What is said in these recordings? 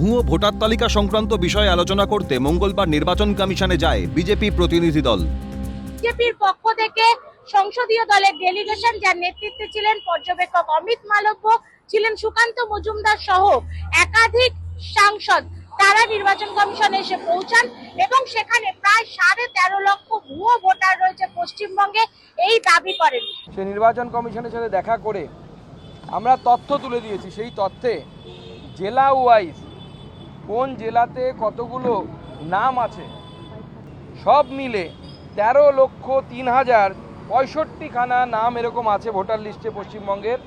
ভুয়ো ভোটার তালিকা সংক্রান্ত বিষয়ে আলোচনা করতে মঙ্গলবার নির্বাচন কমিশনে যায় বিজেপি প্রতিনিধি দল। বিজেপির পক্ষ থেকে সংসদীয় দলের ডেলিগেশন যার নেতৃত্বে ছিলেন পর্যবেক্ষক অমিত মালব্য ছিলেন সুকান্ত মজুমদার সহ একাধিক সাংসদ। তারা নির্বাচন কমিশনে এসে পৌঁছান এবং সেখানে প্রায় সাড়ে তেরো লক্ষ ভুয়ো ভোটার রয়েছে পশ্চিমবঙ্গে। এই দাবি করেন। সে নির্বাচন কমিশনের সাথে দেখা করে আমরা তথ্য তুলে দিয়েছি। সেই তথ্যে জেলা ওয়াইজ কোন জেলাতে কতগুলো নাম আছে? সব মিলে তেরো লক্ষ তিন হাজার পঁয়ষট্টিখানা নাম এরকম আছে ভোটার লিস্টে পশ্চিমবঙ্গের।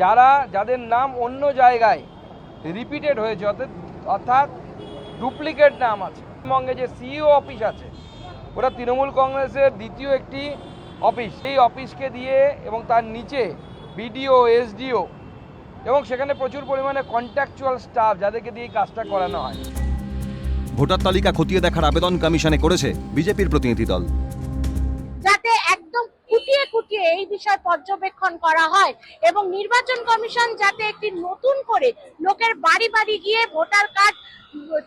যারা, যাদের নাম অন্য জায়গায় রিপিটেড হয়েছে, অর্থাৎ ডুপ্লিকেট নাম আছে। পশ্চিমবঙ্গে যে সিইও অফিস আছে, ওটা তৃণমূল কংগ্রেসের দ্বিতীয় একটি অফিস এই অফিসকে দিয়ে এবং তার নিচে বিডিও এসডিও এবং সেখানে প্রচুর পরিমাণে কন্ট্রাকচুয়াল স্টাফ যাদেরকে দিয়ে কাজটা করানো হয়। ভোটার তালিকা খতিয়ে দেখার আবেদন কমিশনে করেছে বিজেপির প্রতিনিধি দল। খুঁটিয়ে এই বিষয় পর্যবেক্ষণ করা হয় এবং নির্বাচন কমিশন যাতে একটি নতুন করে লোকের বাড়ি বাড়ি গিয়ে ভোটার কার্ড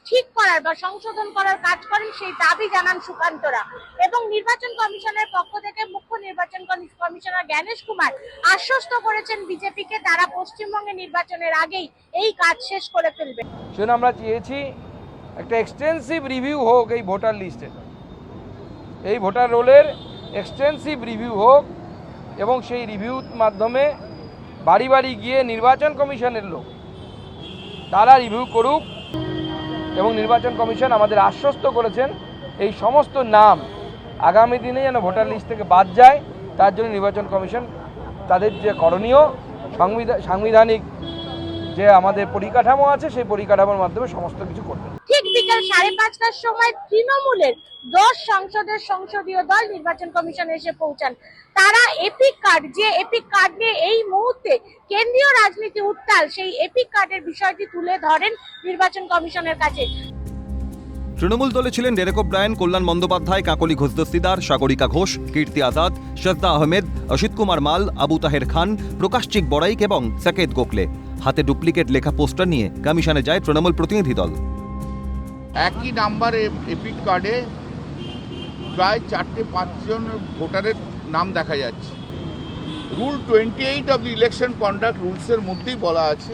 ঠিক করার বা সংশোধন করার কাজ করেন, সেই দাবি জানান সুকান্তরা। এবং নির্বাচন কমিশনের পক্ষ থেকে মুখ্য নির্বাচন কমি- কমিশনার জ্ঞানেশ কুমার আশ্বস্ত করেছেন বিজেপিকে, তারা পশ্চিমবঙ্গে নির্বাচনের আগেই এই কাজ শেষ করে ফেলবে। সেজন্য আমরা চেয়েছি একটা এক্সটেন্সিভ রিভিউ হোক এই ভোটার লিস্টের এই ভোটার রোলের এক্সটেন্সিভ রিভিউ হোক এবং সেই রিভিউর মাধ্যমে বাড়ি বাড়ি গিয়ে নির্বাচন কমিশনের লোক, তারা রিভিউ করুক এবং নির্বাচন কমিশন আমাদের আশ্বস্ত করেছেন এই সমস্ত নাম আগামী দিনে যেন ভোটার লিস্ট থেকে বাদ যায়, তার জন্য নির্বাচন কমিশন তাদের যে করণীয় সংবিধান সাংবিধানিক যে আমাদের পরিকাঠামো আছে, সেই পরিকাঠামোর মাধ্যমে সমস্ত কিছু করবেন ঠিক বিকাল সাড়ে পাঁচটার সময় তৃণমূলের দশ সংসদের সংসদীয় দল নির্বাচন কমিশনে এসে পৌঁছান। তারা এপিক কার্ড, যে এপিক কার্ড নিয়ে এই মুহূর্তে কেন্দ্রীয় রাজনীতি উত্তাল, সেই এপিক কার্ডের বিষয়টি তুলে ধরেন নির্বাচন কমিশনের কাছে। তৃণমূল দলে ছিলেন ডেরেক ব্রায়ন কল্যাণ বন্দ্যোপাধ্যায়, কাকলি ঘোষদস্তিদার সাগরিকা ঘোষ, কীর্তি আজাদ শ্রদ্ধা আহমেদ, অসিত কুমার মাল, আবু তাহের খান প্রকাশচিক বড়াইক এবং সাকেত গোখলে। হাতে ডুপ্লিকেট লেখা পোস্টার নিয়ে কমিশনে যায় তৃণমূল প্রতিনিধি দল। একই নাম্বারে এপিক কার্ডে প্রায় চারটে পাঁচজন ভোটারের নাম দেখা যাচ্ছে। Rule twenty eight of the election conduct রুলসের মধ্যেই বলা আছে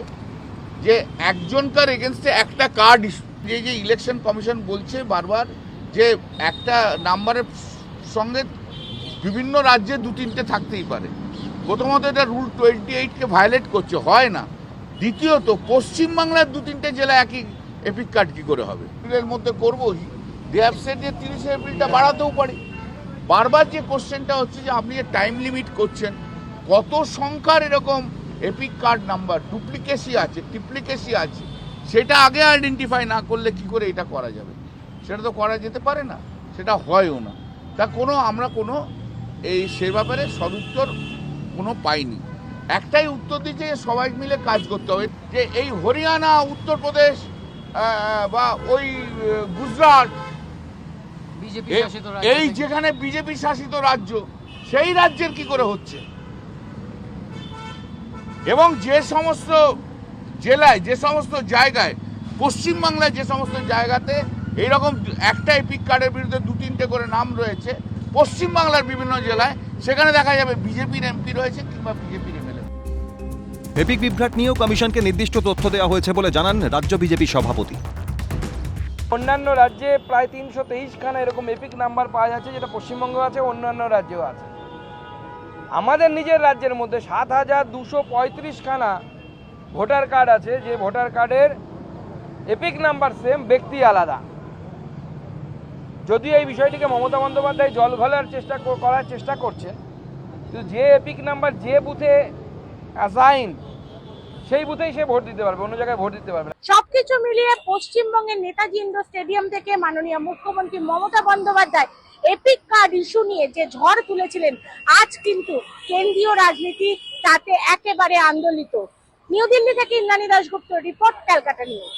যে একজনকার এগেনস্টে একটা কার্ড যে যে ইলেকশন কমিশন বলছে বারবার যে একটা নাম্বারের সঙ্গে বিভিন্ন রাজ্যে দু তিনটে থাকতেই পারে। প্রথমত এটা রুল টোয়েন্টি এইটকে ভায়োলেট করছে, হয় না। দ্বিতীয়ত পশ্চিমবাংলার দু তিনটে জেলা একই এপিক কার্ড কি করে হবে? এপ্রিলের মধ্যে করব দে যে তিরিশে এপ্রিলটা বাড়াতেও পারে। বারবার যে কোশ্চেনটা হচ্ছে যে, আপনি যে টাইম লিমিট করছেন, কত সংখ্যার এরকম এপিক কার্ড নাম্বার ডুপ্লিকেসি আছে টিপ্লিকেসি আছে, সেটা আগে আইডেন্টিফাই না করলে কি করে এটা করা যাবে? সেটা তো করা যেতে পারে না, সেটা হয়ও না। তা কোনো, আমরা কোনো এই সে ব্যাপারে সদুত্তর কোনো পাইনি। একটাই উত্তর দিচ্ছে সবাই মিলে কাজ করতে হবে। যে এই হরিয়ানা, উত্তরপ্রদেশ বা ওই গুজরাট। এই যেখানে বিজেপি শাসিত রাজ্য সেই রাজ্যের কি করে হচ্ছে? এবং যে সমস্ত জেলায় যে সমস্ত জায়গায় পশ্চিমবাংলায় যে সমস্ত জায়গাতে এইরকম একটা এপিক কার্ডের বিরুদ্ধে দু তিনটে করে নাম রয়েছে পশ্চিমবাংলার বিভিন্ন জেলায় সেখানে দেখা যাবে বিজেপির এমপি রয়েছে কিংবা বিজেপির এপিক বিভ্রাট নিয়েও কমিশনকে নির্দিষ্ট তথ্য দেওয়া হয়েছে বলে জানান রাজ্য বিজেপি সভাপতি। অন্যান্য রাজ্যে প্রায় তিনশো তেইশখানা এরকম এপিক নাম্বার পাওয়া যাচ্ছে, যেটা পশ্চিমবঙ্গ আছে, অন্যান্য রাজ্যেও আছে। আমাদের নিজের রাজ্যের মধ্যে সাত হাজার দুশো পঁয়ত্রিশখানা ভোটার কার্ড আছে, যে ভোটার কার্ডের এপিক নাম্বার সেম, ব্যক্তি আলাদা। যদিও এই বিষয়টিকে মমতা বন্দ্যোপাধ্যায় জল ঘোলার চেষ্টা করার চেষ্টা করছে কিন্তু যে এপিক নাম্বার যে বুথে অ্যাসাইন সেই বুথেই সে ভোট দিতে পারবে, অন্য জায়গায় ভোট দিতে পারবে সবকিছু মিলিয়ে পশ্চিমবঙ্গের নেতাজি ইন্ডোর স্টেডিয়াম থেকে মাননীয় মুখ্যমন্ত্রী Mamata Bandyopadhyay EPIC card issue নিয়ে যে ঝড় তুলেছিলেন, আজ কিন্তু কেন্দ্রীয় রাজনীতি তাতে একেবারে আন্দোলিত। নিউ দিল্লি থেকে ইন্দ্রাণী দাসগুপ্ত রিপোর্ট ক্যালকাটা নিউজ।